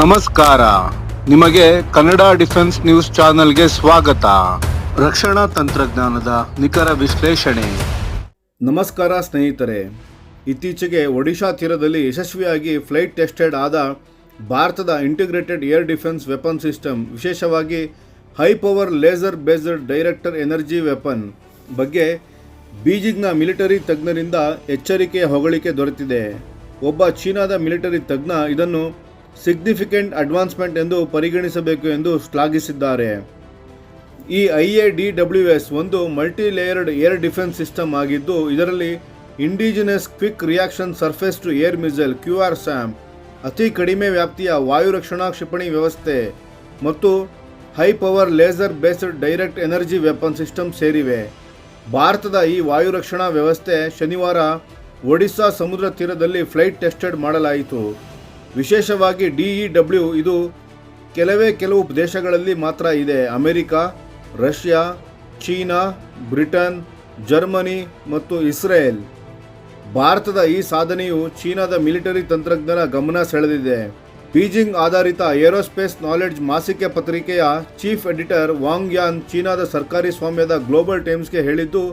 ನಮಸ್ಕಾರ. ನಿಮಗೆ Kannada defence news ಚಾನೆಲ್ಗೆ ಸ್ವಾಗತ. ರಕ್ಷಣಾ ತಂತ್ರಜ್ಞಾನದ ನಿಖರ ವಿಶ್ಲೇಷಣೆ. ನಮಸ್ಕಾರ ಸ್ನೇಹಿತರೆ. ಇತ್ತೀಚೆಗೆ ಒಡಿಶಾ ತೀರದಲ್ಲಿ ಯಶಸ್ವಿಯಾಗಿ ಫ್ಲೈಟ್ ಟೆಸ್ಟೆಡ್ ಆದ ಭಾರತದ integrated air defence weapon system, ವಿಶೇಷವಾಗಿ high power laser based director energy weapon ಬಗ್ಗೆ ಬೀಜಿಂಗ್ನ ಮಿಲಿಟರಿ ತಜ್ಞರಿಂದ ಎಚ್ಚರಿಕೆಯ ಹೊಗಳಿಕೆ ದೊರೆತಿದೆ. ಒಬ್ಬ ಚೀನಾದ ಮಿಲಿಟರಿ ತಜ್ಞ ಇದನ್ನು ಸಿಗ್ನಿಫಿಕೆಂಟ್ ಅಡ್ವಾನ್ಸ್ಮೆಂಟ್ ಎಂದು ಪರಿಗಣಿಸಬೇಕು ಎಂದು ಶ್ಲಾಘಿಸಿದ್ದಾರೆ. ಈ I A D W S ಒಂದು multi layered air defence system ಆಗಿದ್ದು, ಇದರಲ್ಲಿ indigenous quick reaction surface to air missile Q R SAM, ಅತಿ ಕಡಿಮೆ ವ್ಯಾಪ್ತಿಯ ವಾಯು ರಕ್ಷಣಾ ಕ್ಷಿಪಣಿ ವ್ಯವಸ್ಥೆ ಮತ್ತು high power laser based direct energy weapon system ಸೇರಿವೆ. ಭಾರತದ ಈ ವಾಯು ರಕ್ಷಣಾ ವ್ಯವಸ್ಥೆ ಶನಿವಾರ ಒಡಿಶಾ ಸಮುದ್ರ ತೀರದಲ್ಲಿ ಫ್ಲೈಟ್ ಟೆಸ್ಟೆಡ್ ಮಾಡಲಾಯಿತು. ವಿಶೇಷವಾಗಿ ಡಿಇ ಇದು ಕೆಲವೇ ಕೆಲವು ದೇಶಗಳಲ್ಲಿ ಮಾತ್ರ ಇದೆ. America, Russia, China, Britain, Germany ಮತ್ತು ಇಸ್ರೇಲ್. ಭಾರತದ ಈ ಸಾಧನೆಯು ಚೀನಾದ ಮಿಲಿಟರಿ ತಂತ್ರಜ್ಞರ ಗಮನ ಸೆಳೆದಿದೆ. ಬೀಜಿಂಗ್ ಆಧಾರಿತ ಏರೋಸ್ಪೇಸ್ ನಾಲೆಡ್ಜ್ ಮಾಸಿಕ ಪತ್ರಿಕೆಯ ಚೀಫ್ ಎಡಿಟರ್ ವಾಂಗ್ ಯಾನ್ ಚೀನಾದ ಸರ್ಕಾರಿ ಸ್ವಾಮ್ಯದ ಗ್ಲೋಬಲ್ ಟೈಮ್ಸ್ಗೆ ಹೇಳಿದ್ದು,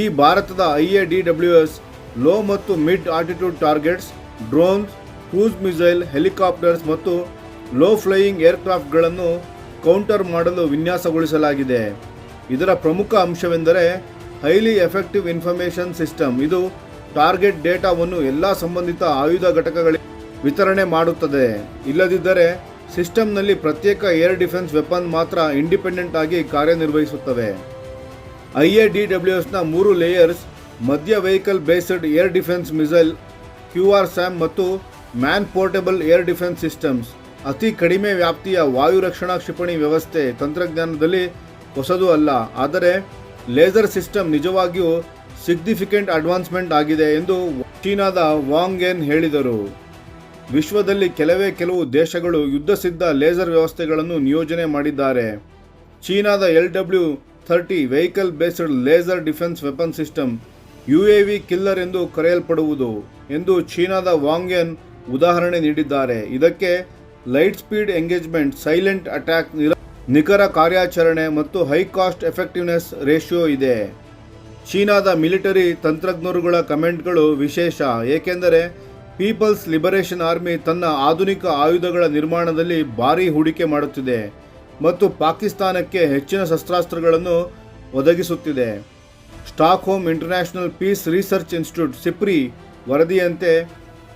ಈ ಭಾರತದ I A D W S, low ಮತ್ತು mid altitude targets, drones cruise missile, helicopters ಮತ್ತು ಲೋ ಫ್ಲೈಯಿಂಗ್ ಏರ್ಕ್ರಾಫ್ಟ್ಗಳನ್ನು ಕೌಂಟರ್ ಮಾಡಲು ವಿನ್ಯಾಸಗೊಳಿಸಲಾಗಿದೆ. ಇದರ ಪ್ರಮುಖ ಅಂಶವೆಂದರೆ ಹೈಲಿ ಎಫೆಕ್ಟಿವ್ ಇನ್ಫಾರ್ಮೇಷನ್ ಸಿಸ್ಟಮ್. ಇದು ಟಾರ್ಗೆಟ್ ಡೇಟಾವನ್ನು ಎಲ್ಲ ಸಂಬಂಧಿತ ಆಯುಧ ಘಟಕಗಳಿಗೆ ವಿತರಣೆ ಮಾಡುತ್ತದೆ. ಇಲ್ಲದಿದ್ದರೆ ಸಿಸ್ಟಮ್ನಲ್ಲಿ ಪ್ರತ್ಯೇಕ ಏರ್ ಡಿಫೆನ್ಸ್ ವೆಪನ್ ಮಾತ್ರ ಇಂಡಿಪೆಂಡೆಂಟ್ ಆಗಿ ಕಾರ್ಯನಿರ್ವಹಿಸುತ್ತವೆ. ಐ ಎ ಡಿ ಡಬ್ಲ್ಯೂ ಎಸ್ನ ಮೂರು ಲೇಯರ್ಸ್, ಮಧ್ಯ vehicle based air defence missile, Q R SAM ಮತ್ತು man portable air defence systems, ಅತಿ ಕಡಿಮೆ ವ್ಯಾಪ್ತಿಯ ವಾಯು ರಕ್ಷಣಾ ಕ್ಷಿಪಣಿ ವ್ಯವಸ್ಥೆ ತಂತ್ರಜ್ಞಾನದಲ್ಲಿ ಹೊಸದು ಅಲ್ಲ, ಆದರೆ ಲೇಸರ್ ಸಿಸ್ಟಮ್ ನಿಜವಾಗಿಯೂ ಸಿಗ್ನಿಫಿಕೆಂಟ್ ಅಡ್ವಾನ್ಸ್ಮೆಂಟ್ ಆಗಿದೆ ಎಂದು ಚೀನಾದ ವಾಂಗ್ ಎನ್ ಹೇಳಿದರು. ವಿಶ್ವದಲ್ಲಿ ಕೆಲವೇ ಕೆಲವು ದೇಶಗಳು ಯುದ್ಧಸಿದ್ಧ ಲೇಸರ್ ವ್ಯವಸ್ಥೆಗಳನ್ನು ನಿಯೋಜನೆ ಮಾಡಿದ್ದಾರೆ. ಚೀನಾದ L W thirty vehicle based laser defence weapon system, U A V killer ಎಂದು ಕರೆಯಲ್ಪಡುವುದು ಎಂದು ಚೀನಾದ ವಾಂಗ್ಯನ್ ಉದಾಹರಣೆ ನೀಡಿದ್ದಾರೆ. ಇದಕ್ಕೆ light speed engagement, silent attack ನಿಖರ ಕಾರ್ಯಾಚರಣೆ ಮತ್ತು ಹೈ ಕಾಸ್ಟ್ ಎಫೆಕ್ಟಿವ್ನೆಸ್ ರೇಷಿಯೋ ಇದೆ. ಚೀನಾದ ಮಿಲಿಟರಿ ತಂತ್ರಜ್ಞರುಗಳ ಕಮೆಂಟ್ಗಳು ವಿಶೇಷ. ಏಕೆಂದರೆ ಪೀಪಲ್ಸ್ ಲಿಬರೇಷನ್ ಆರ್ಮಿ ತನ್ನ ಆಧುನಿಕ ಆಯುಧಗಳ ನಿರ್ಮಾಣದಲ್ಲಿ ಭಾರೀ ಹೂಡಿಕೆ ಮಾಡುತ್ತಿದೆ ಮತ್ತು ಪಾಕಿಸ್ತಾನಕ್ಕೆ ಹೆಚ್ಚಿನ ಶಸ್ತ್ರಾಸ್ತ್ರಗಳನ್ನು ಒದಗಿಸುತ್ತಿದೆ. Stockholm International Peace Research Institute SIPRI ವರದಿಯಂತೆ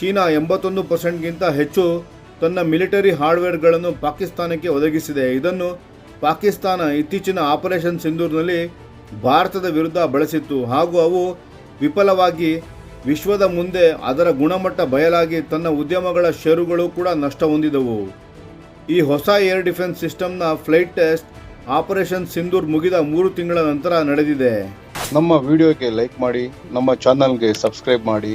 China ಎಂಬತ್ತೊಂದು ಪರ್ಸೆಂಟ್ಗಿಂತ ಹೆಚ್ಚು ತನ್ನ ಮಿಲಿಟರಿ ಹಾರ್ಡ್ವೇರ್ಗಳನ್ನು ಪಾಕಿಸ್ತಾನಕ್ಕೆ ಒದಗಿಸಿದೆ. ಇದನ್ನು ಪಾಕಿಸ್ತಾನ ಇತ್ತೀಚಿನ ಆಪರೇಷನ್ ಸಿಂಧೂರ್ನಲ್ಲಿ ಭಾರತದ ವಿರುದ್ಧ ಬಳಸಿತ್ತು. ಹಾಗೂ ಅವು ವಿಫಲವಾಗಿ ವಿಶ್ವದ ಮುಂದೆ ಅದರ ಗುಣಮಟ್ಟ ಬಯಲಾಗಿ ತನ್ನ ಉದ್ಯಮಗಳ ಷೇರುಗಳು ಕೂಡ ನಷ್ಟ ಹೊಂದಿದವು. ಈ ಹೊಸ ಏರ್ ಡಿಫೆನ್ಸ್ ಸಿಸ್ಟಮ್ನ ಫ್ಲೈಟ್ ಟೆಸ್ಟ್ ಆಪರೇಷನ್ ಸಿಂಧೂರ್ ಮುಗಿದ ಮೂರು ತಿಂಗಳ ನಂತರ ನಡೆದಿದೆ. ನಮ್ಮ ವಿಡಿಯೋಗೆ ಲೈಕ್ ಮಾಡಿ, ನಮ್ಮ ಚಾನಲ್ಗೆ ಸಬ್ಸ್ಕ್ರೈಬ್ ಮಾಡಿ.